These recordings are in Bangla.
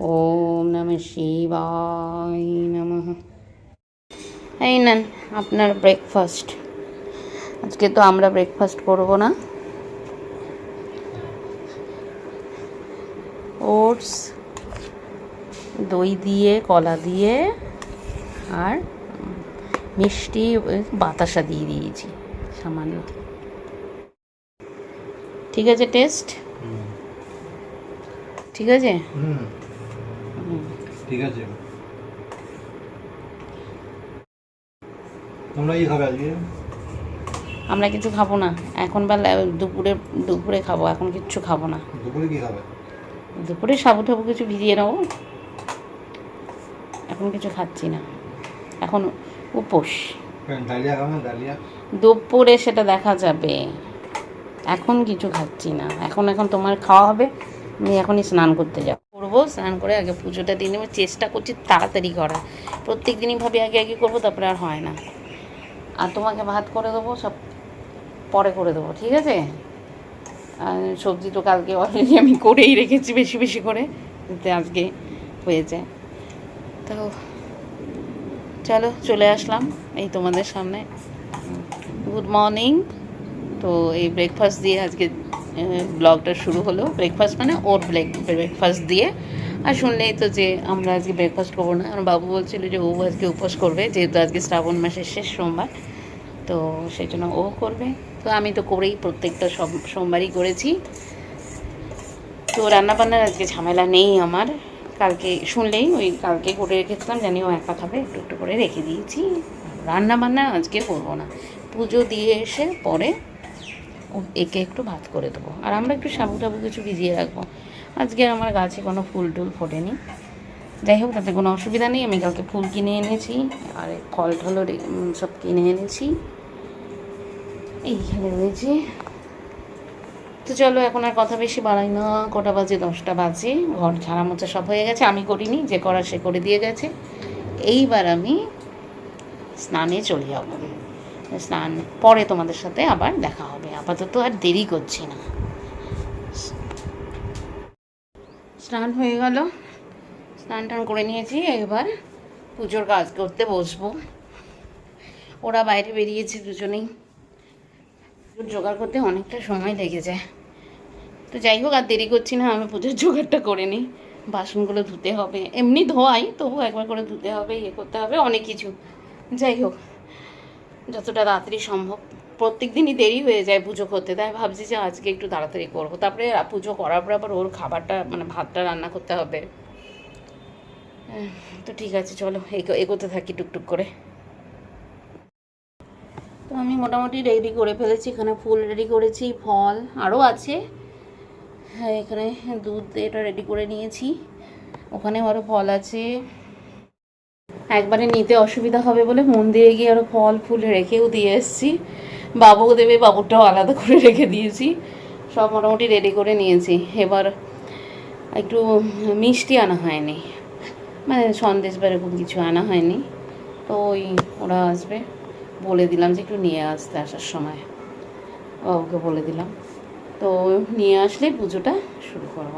ওম নম শিবায় নমঃ। এই নেন আপনার ব্রেকফাস্ট আজকে তো আমরা ব্রেকফাস্ট করব না। ওটস দই দিয়ে কলা দিয়ে আর মিষ্টি বাতাসা দিয়ে দিয়েছি সামান্য। ঠিক আছে টেস্ট? ঠিক আছে? হুম। ঠিক আছে। তোমরা কি খাবে আজকে? আমরা কিছু খাব না। এখন বেলা দুপুরে দুপুরে খাব এখন কিচ্ছু খাব না। দুপুরে কি খাবে? দুপুরে সাবু টাবু কিছু ভিজিয়ে নেব। এখন কিছু খাচ্ছি না। এখন উপোস। ডালিয়া? দুপুরে সেটা দেখা যাবে। এখন কিছু খাচ্ছি না। এখন এখন তোমার খাওয়া হবে। আমি এখনই স্নান করতে যাব। করব, স্নান করে আগে পুজোটা দিয়ে নেব, চেষ্টা করছি তাড়াতাড়ি করার। প্রত্যেক দিনই ভাবি আগে আগে করব, তারপরে আর হয় না। আর তোমাকে ভাত করে দেবো, সব পরে করে দেবো, ঠিক আছে? আর সবজি তো কালকে অলরেডি আমি করেই রেখেছি বেশি বেশি করে আজকে হয়ে যায় তো চলো, চলে আসলাম এই তোমাদের সামনে। গুড মর্নিং তো এই ব্রেকফাস্ট দিয়ে আজকে ব্লগটা শুরু হলো ব্রেকফাস্ট মানে ওর ব্রেক ব্রেকফাস্ট দিয়ে। আর শুনলেই তো যে আমরা আজকে ব্রেকফাস্ট করব না। আমার বাবু বলছিল যে ও আজকে উপোস করবে, যেহেতু আজকে শ্রাবণ মাসের শেষ সোমবার। তো সেই জন্য ও করবে। তো আমি তো করেই প্রত্যেকটা সব সোমবারই করেছি। তো রান্নাবান্নার আজকে ঝামেলা নেই আমার। কালকে শুনলেই ওই কালকে করে রেখেছিলাম, জানি ও একা খাবে, একটু একটু করে রেখে দিয়েছি। রান্না বান্না আজকে করব না। পুজো দিয়ে এসে পরে একে একটু ভাত করে দেবো। আর আমরা একটু সাবু টাবু কিছু ভিজিয়ে রাখব। আজকে আমার গাছে কোনো ফুল টুল ফোটেনি। যাই হোক, তাতে কোনো অসুবিধা নেই। আমি কালকে ফুল কিনে এনেছি, আর ফল টলও সব কিনে এনেছি। এইখানে রয়েছে। তো চলো, এখন আর কথা বেশি বাড়াই না। কটা বাজে? দশটা বাজে। ঘর ঝাড়া মোচা সব হয়ে গেছে। আমি করিনি, যে করা সে করে দিয়ে গেছে। এইবার আমি স্নানে চলে যাব। স্নান। পরে তোমাদের সাথে আবার দেখা হবে। আপাতত আর দেরি করছি না। স্নান হয়ে গেল। স্নান টান করে নিয়েছি। এবার পুজোর কাজ করতে বসবো। ওরা বাইরে বেরিয়েছে দুজনেই। জোগাড় করতে অনেকটা সময় লেগে যায় তো যাই হোক, আর দেরি করছি না। আমি পুজোর জোগাড়টা করে নিই। বাসনগুলো ধুতে হবে। এমনি ধোয়াই তবু একবার করে ধুতে হবে ইয়ে করতে হবে, অনেক কিছু। যাই হোক। যতটা তাড়াতাড়ি সম্ভব। প্রত্যেক দিনই দেরি হয়ে যায় পুজো করতে, তাই ভাবছি যে আজকে একটু তাড়াতাড়ি করব। তারপরে পুজো করার পর আবার ওর খাবারটা মানে ভাতটা রান্না করতে হবে। তো ঠিক আছে, চলো, এগো- এগোতে থাকি টুকটুক করে। তো আমি মোটামুটি রেডি করে ফেলেছি, এখানে ফুল রেডি করেছি, ফল আরও আছে। হ্যাঁ এখানে দুধ এটা রেডি করে নিয়েছি। ওখানে আরও ফল আছে। একবারে নিতে অসুবিধা হবে বলে মন্দিরে গিয়ে আরও ফল ফুল রেখেও দিয়ে এসেছি। বাবুও দেবে, বাবুরটাও আলাদা করে রেখে দিয়েছি। সব মোটামুটি রেডি করে নিয়েছি। এবার একটু মিষ্টি আনা হয়নি। মানে সন্দেশ বা এরকম কিছু আনা হয়নি। তো ওই ওরা আসবে। বলে দিলাম যে একটু নিয়ে আসতে আসার সময়। বাবুকে বলে দিলাম। তো নিয়ে আসলে পুজোটা শুরু করব।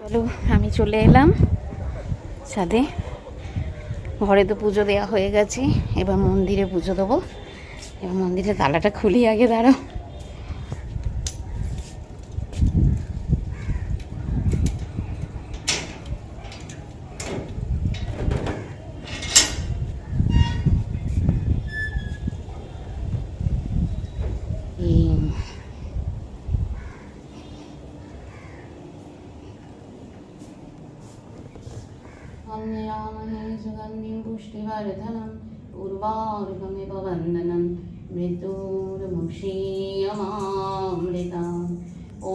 চলো, আমি চলে এলাম। ছাদে। ঘরে তো পুজো দেওয়া হয়ে গেছে, এবার মন্দিরে পুজো দেবো। এবার মন্দিরে তালাটা খুলি আগে, দাঁড়াও। पुष्टिवर्धनम् उर्वारुकमिव वन्दनं मृत्युर्मुक्षीयमामृताम् ॐ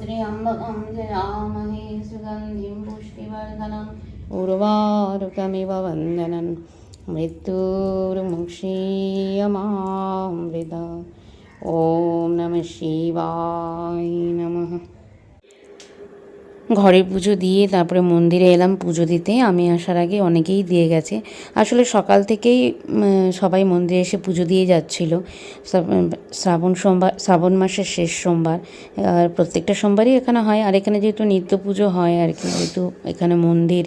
त्र्यम्बकं जयामहे सुगन्धिं पुष्टिवर्धनम् उर्वारुकमिव वन्दनं मृत्युर्मुक्षीयमामृता ॐ नमः शिवाय नमः ঘরে পুজো দিয়ে তারপরে মন্দিরে এলাম পুজো দিতে। আমি আসার আগে অনেকেই দিয়ে গেছে। আসলে সকাল থেকেই সবাই মন্দিরে এসে পুজো দিয়ে যাচ্ছিল। শ্রাবণ সোমবার, শ্রাবণ মাসের শেষ সোমবার। আর প্রত্যেকটা সোমবারই এখানে হয়। আর এখানে যেহেতু নিত্য পুজো হয় আর কি, যেহেতু এখানে মন্দির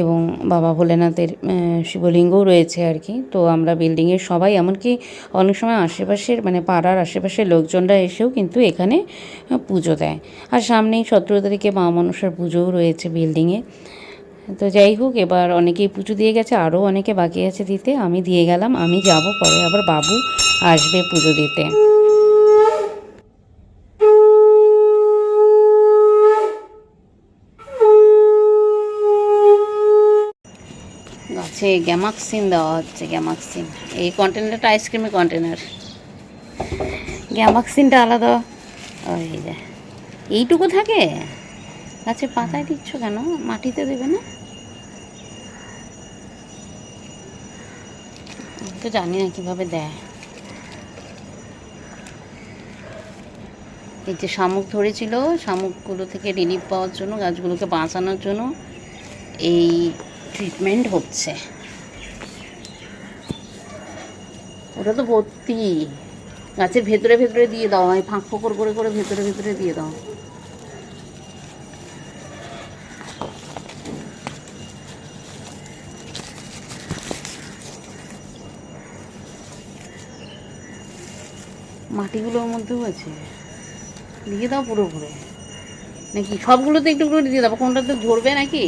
এবং বাবা ভোলেনাথের শিবলিঙ্গও রয়েছে আর কি। তো আমরা বিল্ডিংয়ের সবাই, এমনকি অনেক সময় আশেপাশের মানে পাড়ার আশেপাশের লোকজনরা এসেও কিন্তু এখানে পুজো দেয়। আর সামনেই সতেরো তারিখে মা মনসার পুজোও রয়েছে বিল্ডিংয়ে। তো যাই হোক, এবার অনেকেই পুজো দিয়ে গেছে, আরও অনেকে বাকি আছে দিতে। আমি দিয়ে গেলাম, আমি যাব, পরে আবার বাবু আসবে পুজো দিতে। গাছে গ্যামাক্সিন দেওয়া হচ্ছে, গ্যামাক্সিন। এই কন্টেনারটা আইসক্রিমের কন্টেনার গ্যামাক্সিনটা আলাদা। ওই যে, এইটুকু থাকে? গাছের পাতায় দিচ্ছ কেন? মাটিতে দেবে না? তো জানি না কীভাবে দেয়। এই যে শামুক ধরেছিল, শামুকগুলো থেকে রিলিফ পাওয়ার জন্য, গাছগুলোকে বাঁচানোর জন্য, এই ট্রিটমেন্ট হচ্ছে। ওটা তো ভর্তি। গাছের ভেতরে ভেতরে দিয়ে দাও এই ফাঁক ফোকর করে করে ভেতরে ভেতরে দিয়ে দাও। মাটিগুলোর মধ্যেও আছে। দিয়ে দাও পুরো পুরো নাকি সবগুলোতে একটু করে দিয়ে দাও, কোনটাতে ধরবে নাকি?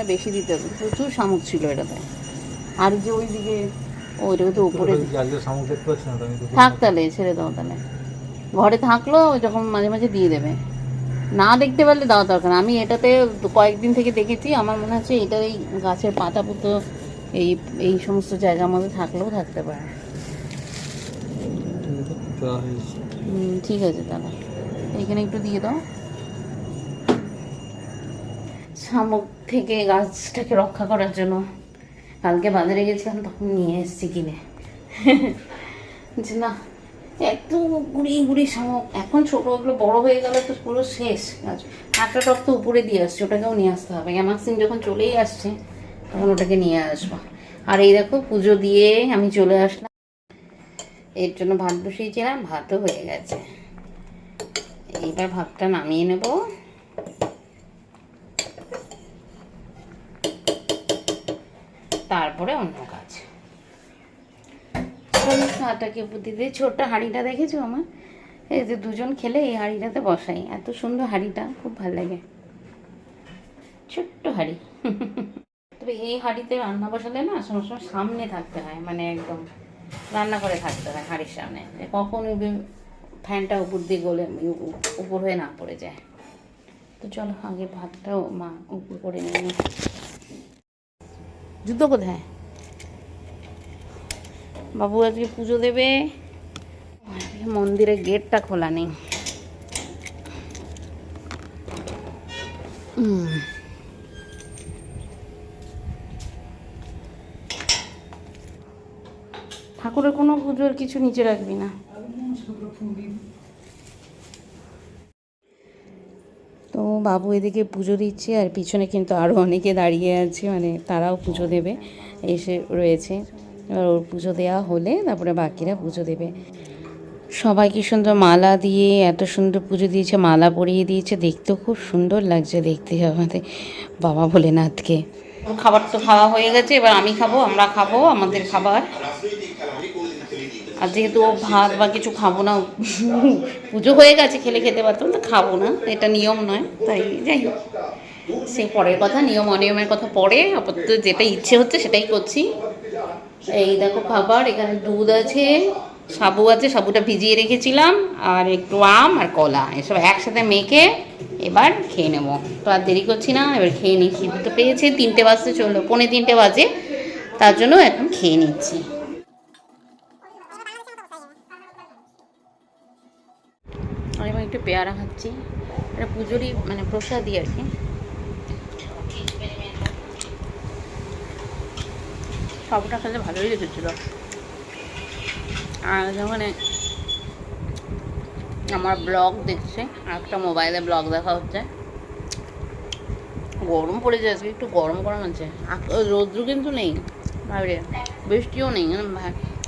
মনে বেশি দিতে হবে। প্রচুর শামুক ছিল এটাতে। আর যে ওই দিকে ওইটাকে তো উপরে থাক তাহলে ছেড়ে দাও তাহলে। ঘরে থাকল যখন মাঝে মাঝে দিয়ে দেবে। না দেখতে পারলে দাও দরকার আমি এটাতে কয়েকদিন থেকে দেখেছি আমার মনে হচ্ছে এটা এই গাছের পাতা পুতো এই এই সমস্ত জায়গার মধ্যে থাকলেও থাকতে পারে। ঠিক আছে তাহলে। এখানে একটু দিয়ে দাও। শামুক থেকে গাছটাকে রক্ষা করার জন্য কালকে বাজারে গেছিলাম, তখন নিয়ে এসেছি কিনে। যে না, এত গুড়ি গুড়ি শামুক, এখন ছোটো ওগুলো বড় হয়ে গেলে তো পুরো শেষ। গাছ একটা টপ তো উপরে দিয়ে আসছে, ওটাকেও নিয়ে আসতে হবে। গ্যামাক্সিন যখন চলেই আসছে, তখন ওটাকে নিয়ে আসব। আর এই দেখো, পুজো দিয়ে আমি চলে আসলাম। এর জন্য ভাত বসিয়েছিলাম, ভাতও হয়ে গেছে। এইবার ভাতটা নামিয়ে নেব। তারপরে অন্য কাজ। আটাকে বুদ্ধি দিয়ে ছোট্ট হাঁড়িটা দেখেছ আমার? এই যে দুজন খেলে এই হাঁড়িটাতে বসাই। এত সুন্দর হাঁড়িটা, খুব ভালো লাগে। ছোট্ট হাঁড়ি। তবে এই হাঁড়িতে রান্না বসালে না সবসময় সামনে থাকতে হয় মানে একদম রান্না করে থাকতে হয় হাঁড়ির সামনে। কখন ফ্যানটা উপর দিয়ে গলে উপর হয়ে না পড়ে যায়। তো চলো, আগে ভাতটাও মা উপর করে নিয়ে। জুতো কোথায়? বাবু আজকে পুজো দেবে। মন্দিরের গেটটা খোলা নেই। ঠাকুরের কোনো পুজোর কিছু নিচে রাখবি না। বাবু এদিকে পুজো দিচ্ছে আর পিছনে কিন্তু আরও অনেকে দাঁড়িয়ে আছে মানে তারাও পুজো দেবে, এসে রয়েছে। এবার ওর পুজো দেওয়া হলে তারপরে বাকিরা পুজো দেবে। সবাই কি সুন্দর মালা দিয়ে এত সুন্দর পুজো দিয়েছে, মালা পরিয়ে দিয়েছে, দেখতেও খুব সুন্দর লাগছে দেখতে আমাদের বাবা ভোলেনাথকে। খাবার তো খাওয়া হয়ে গেছে, এবার আমি খাব, আমরা খাব আমাদের খাবার। আর যেহেতু ও ভাত বা কিছু খাব না, পুজো হয়ে গেছে, খেলে খেতে পারতাম, তো খাব না, এটা নিয়ম নয়, তাই যাই হোক। সেই পরের কথা, নিয়ম অনিয়মের কথা পরে, আপাতত যেটা ইচ্ছে হচ্ছে সেটাই করছি। এই দেখো খাবার, এখানে দুধ আছে, সাবু আছে, সাবুটা ভিজিয়ে রেখেছিলাম, আর একটু আম আর কলা, এসব একসাথে মেখে এবার খেয়ে নেব। তো আর দেরি করছি না, এবার খেয়ে খিদে তো পেয়েছে, তিনটে বাজতে চলল, পৌনে তিনটে বাজে, তার জন্য এখন খেয়ে নিচ্ছি। একটু পেয়ারা খাচ্ছি। এটা পুজোরই মানে প্রসাদই আর কি। সবটা খেলে ভালোই লেগেছিল। আর যখন আমার ব্লগ দেখছে একটা মোবাইলে ব্লগ দেখা হচ্ছে। গরম পড়ে যায় আজকে একটু গরম গরম আছে। রৌদ্র কিন্তু নেই বাইরে। বৃষ্টিও নেই উম,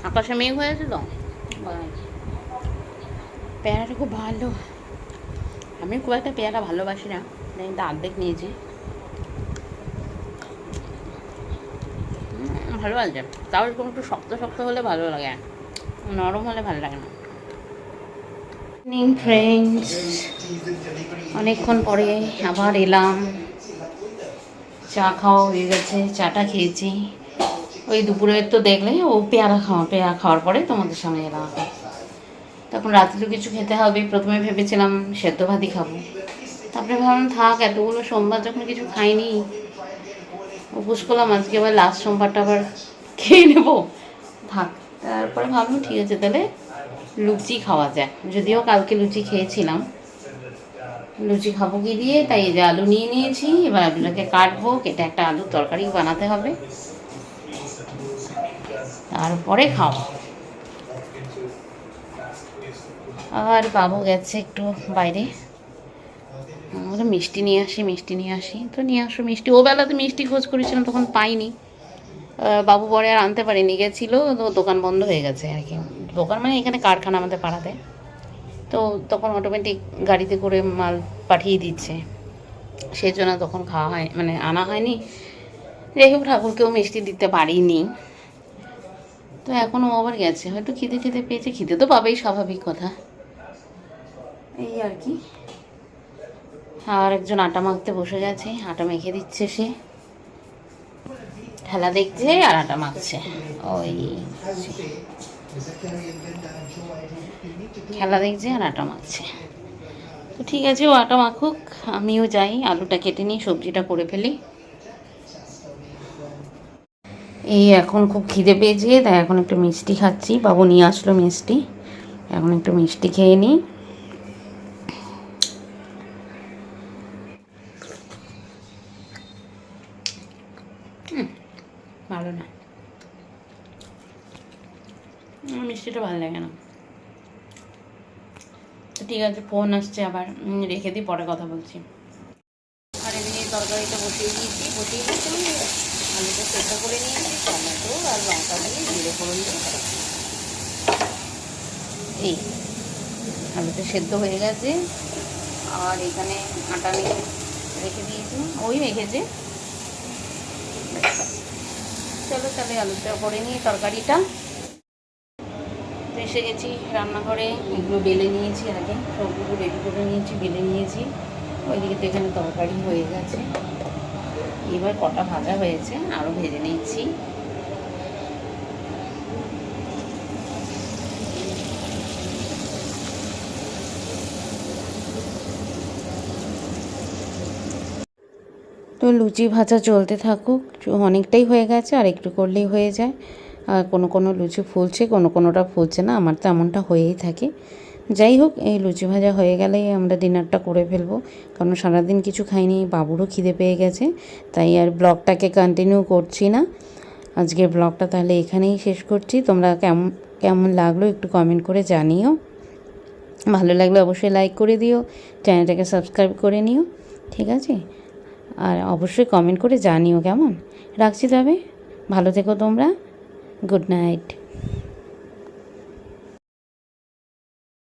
আকাশে মেঘ হয়েছে তো। পেয়ারাটা খুব ভালো। আমি খুব একটা পেয়ারা ভালোবাসি না কিন্তু অর্ধেক নিয়েছি। ভালো লাগছে। তাও এরকম একটু শক্ত শক্ত হলে ভালো লাগে। নরম হলে ভালো লাগে না। অনেকক্ষণ পরে আবার এলাম। চা খাওয়া হয়ে গেছে, চাটা খেয়েছি। ওই দুপুরের তো দেখলে ও পেয়ারা খাওয়া, পেয়ারা খাওয়ার পরে তোমাদের সঙ্গে এলাম। তখন রাত্রে কিছু খেতে হবে, প্রথমে ভেবেছিলাম সেদ্ধ ভাতই খাব। তারপরে ভাবলাম, থাক, এতগুলো সোমবার যখন কিছু খাইনি, উপোস করলাম, আজকে আবার লাস্ট সোমবারটা আবার খেয়ে নেব। থাক, তারপরে ভাবলাম, ঠিক আছে, তাহলে লুচি খাওয়া যায় যদিও কালকে লুচি খেয়েছিলাম। লুচি খাব কি দিয়ে? তাই যে আলু নিয়ে নিয়েছি, এবার আলুটাকে কাটবো, কেটে একটা আলুর তরকারি বানাতে হবে। তারপরে খাওয়া আর বাবু গেছে একটু বাইরে। আমরা মিষ্টি নিয়ে আসি, মিষ্টি নিয়ে আসি। তো নিয়ে আসো মিষ্টি। ও বেলাতে মিষ্টি খোঁজ করেছিলাম, তখন পাইনি। বাবু পরে আর আনতে পারেনি, গেছিল, তো দোকান বন্ধ হয়ে গেছে আর কি। দোকান মানে এখানে কারখানা আমাদের পাড়াতে। তো তখন অটোমেটিক গাড়িতে করে মাল পাঠিয়ে দিচ্ছে। সেই জন্য তখন খাওয়া হয় মানে আনা হয়নি। যাই হোক, ঠাকুরকেও মিষ্টি দিতে পারিনি। তো এখনও আবার গেছে। হয়তো খিদে খিদে পেয়েছে। খিদে তো পাবেই, স্বাভাবিক কথা। এই আর কি। আর একজন আটা মাখতে বসে গেছে, আটা মেখে দিচ্ছে সে। খেলা দেখছে আর আটা মাখছে। ওই খেলা দেখছে আর আটা মাখছে। তো ঠিক আছে, ও আটা মাখুক, আমিও যাই, আলুটা কেটে নিই, সবজিটা করে ফেলি। এই এখন খুব খিদে পেয়েছে, তাই এখন একটু মিষ্টি খাচ্ছি। বাবু নিয়ে আসলো মিষ্টি। এখন একটু মিষ্টি খেয়ে নিই। ভালো না। মিষ্টিটা ভালো লাগে না। তো ঠিক আছে ফোন আসছে আবার রেখে দিই পরে কথা বলছি। আর এদিকে তরকারিটা বসিয়ে দিয়েছি বসিয়ে দিয়েছি মানে আলুটা সেদ্ধ করে নিয়েছি টমেটো আর লঙ্কা দিয়ে জিরে ফোড়ন দিয়ে। এই আলুটা সেদ্ধ হয়ে গেছে। আর এখানে আটা মেখে রেখে দিয়েছি। ওই মেখেছে চলো, তাহলে আলুটা করে নিই তরকারিটা। এসে গেছি রান্নাঘরে, এগুলো বেলে নিয়েছি আগে, সবগুলো রেডি করে নিয়েছি, বেলে নিয়েছি। ওইদিকে তো এখানে তরকারি হয়ে গেছে। এবার কটা ভাজা হয়েছে, আরও ভেজে নিচ্ছি। তো লুচি ভাজা চলতে থাকুক অনেকটাই হয়ে গেছে, আর একটু করলেই হয়ে যায়। আর কোনো কোনো লুচি ফুলছে, কোনো কোনোটা ফুলছে না, আমার তো এমনটা হয়েই থাকে। যাই হোক, এই লুচি ভাজা হয়ে গেলেই আমরা ডিনারটা করে ফেলব, কারণ সারাদিন কিছু খাইনি, বাবুরও খিদে পেয়ে গেছে, তাই আর ব্লগটাকে কন্টিনিউ করছি না। আজকের ব্লগটা তাহলে এখানেই শেষ করছি, তোমরা কেমন কেমন লাগল একটু কমেন্ট করে জানিও। ভালো লাগলে অবশ্যই লাইক করে দিও, চ্যানেলটাকে সাবস্ক্রাইব করে নিও, ঠিক আছে? আর অবশ্যই কমেন্ট করে জানিও কেমন। রাখছি তবে। ভালো থেকো তোমরা। Good night